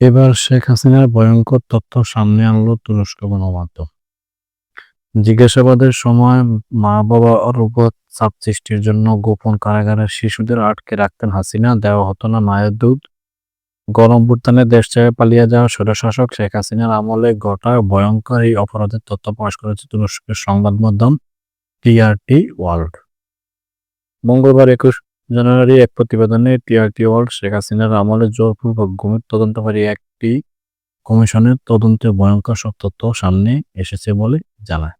এবার শেখ হাসিনার ভয়ঙ্কর তথ্য সামনে আনলো তুরস্ক গণমাধ্যম। জিজ্ঞাসাবাদের সময় মা বাবার উপর চাপ সৃষ্টির জন্য গোপন কারাগারে শিশুদের আটকে রাখতেন হাসিনা, দেওয়া হতো না মায়ের দুধ। গরম বুত্তানে দেশ ছেড়ে পালিয়ে যাওয়া স্বৈরশাসক শেখ হাসিনার আমলে ঘটা ভয়ঙ্কর এই অপরাধের তথ্য প্রকাশ করেছে তুরস্কের সংবাদ মাধ্যম টিআরটি ওয়ার্ল্ড। মঙ্গলবার একুশ জানুয়ারি এক প্রতিবেদনে টিআরটি ওয়ার্ল্ড, শেখ হাসিনার আমলে জোরপূর্বক ঘুমের তদন্তকারী একটি কমিশনের তদন্তে ভয়ঙ্কর সব তথ্য সামনে এসেছে বলে জানায়।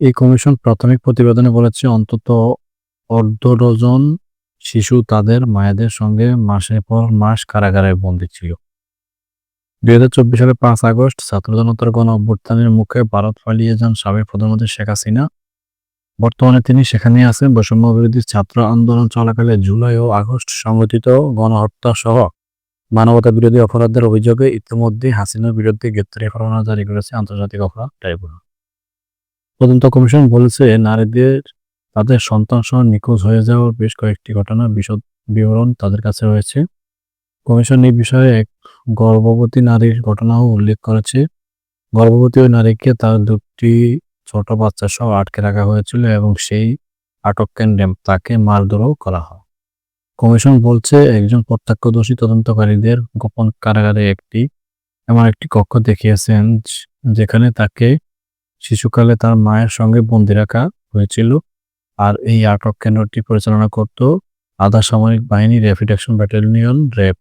এই কমিশন প্রাথমিক প্রতিবেদনে বলেছে, অন্তত অর্ধ ডজন শিশু তাদের মায়েদের সঙ্গে মাসের পর মাস কারাগারে বন্দী ছিল। দুই হাজার চব্বিশ সালের পাঁচ আগস্ট ছাত্র জনতার গণ অভ্যুত্থানের মুখে ভারত পালিয়ে যান সাবেক প্রধানমন্ত্রী শেখ হাসিনা। বর্তমানে তিনি সেখানে আছেন। বৈষম্য বিরোধী ছাত্র আন্দোলন চলাকালে জুলাই ও আগস্ট সংগঠিত গণহত্যা সহ মানবতা বিরোধী অপরাধের অভিযোগে ইতিমধ্যে হাসিনার বিরুদ্ধে গ্রেপ্তারি পরোয়ানা জারি করেছে আন্তর্জাতিক অপরাধ ট্রাইব্যুনাল। তদন্ত কমিশন বলেছে, নারীদের তাদের সন্তান সহ নিখোঁজ হয়ে যাওয়ার বেশ কয়েকটি ঘটনা বিশদ বিবরণ তাদের কাছে রয়েছে। কমিশন এই বিষয়ে এক গর্ভবতী নারীর ঘটনাও উল্লেখ করেছে। গর্ভবতী ওই নারীকে তার দুটি ছোট বাচ্চা সহ আটকে রাখা হয়েছিল এবং সেই আটক কেন্দ্রে তাকে মারধরও করা হয়। কমিশন বলছে, একজন প্রত্যক্ষদর্শী তদন্তকারীদের গোপন কারাগারে একটি, এমন একটি কক্ষ দেখিয়েছেন যেখানে তাকে শিশুকালে তার মায়ের সঙ্গে বন্দি রাখা হয়েছিল আর এই আটক কেন্দ্রটি পরিচালনা করত আধা সামরিক বাহিনী র্যাপিড অ্যাকশন ব্যাটালিয়ন র্যাব।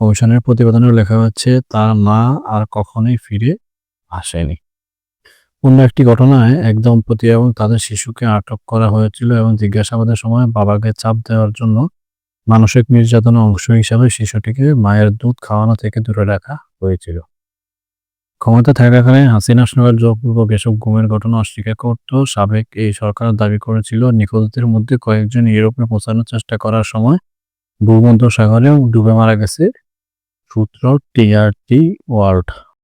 কমিশনের প্রতিবেদনে লেখা হচ্ছে, তার মা আর কখনোই ফিরে আসেনি। অন্য একটি ঘটনায় এক দম্পতি এবং তাদের শিশুকে আটক করা হয়েছিল এবং জিজ্ঞাসাবাদের সময় বাবাকে চাপ দেওয়ার জন্য মানসিক নির্যাতনের অংশ হিসাবে শিশুটিকে মায়ের দুধ খাওয়ানো থেকে দূরে রাখা হয়েছিল। ক্ষমতা থাকাকালীন হাসিনা সরকার জোরপূর্বক এসব গুমের ঘটনা অস্বীকার করত। সাবেক এই সরকার দাবি করেছিল নিখোঁজদের মধ্যে কয়েকজন ইউরোপে পৌঁছানোর চেষ্টা করার সময় ভূমধ্য সাগরে ডুবে মারা গেছে। সূত্র টিআরটি ওয়ার্ল্ড।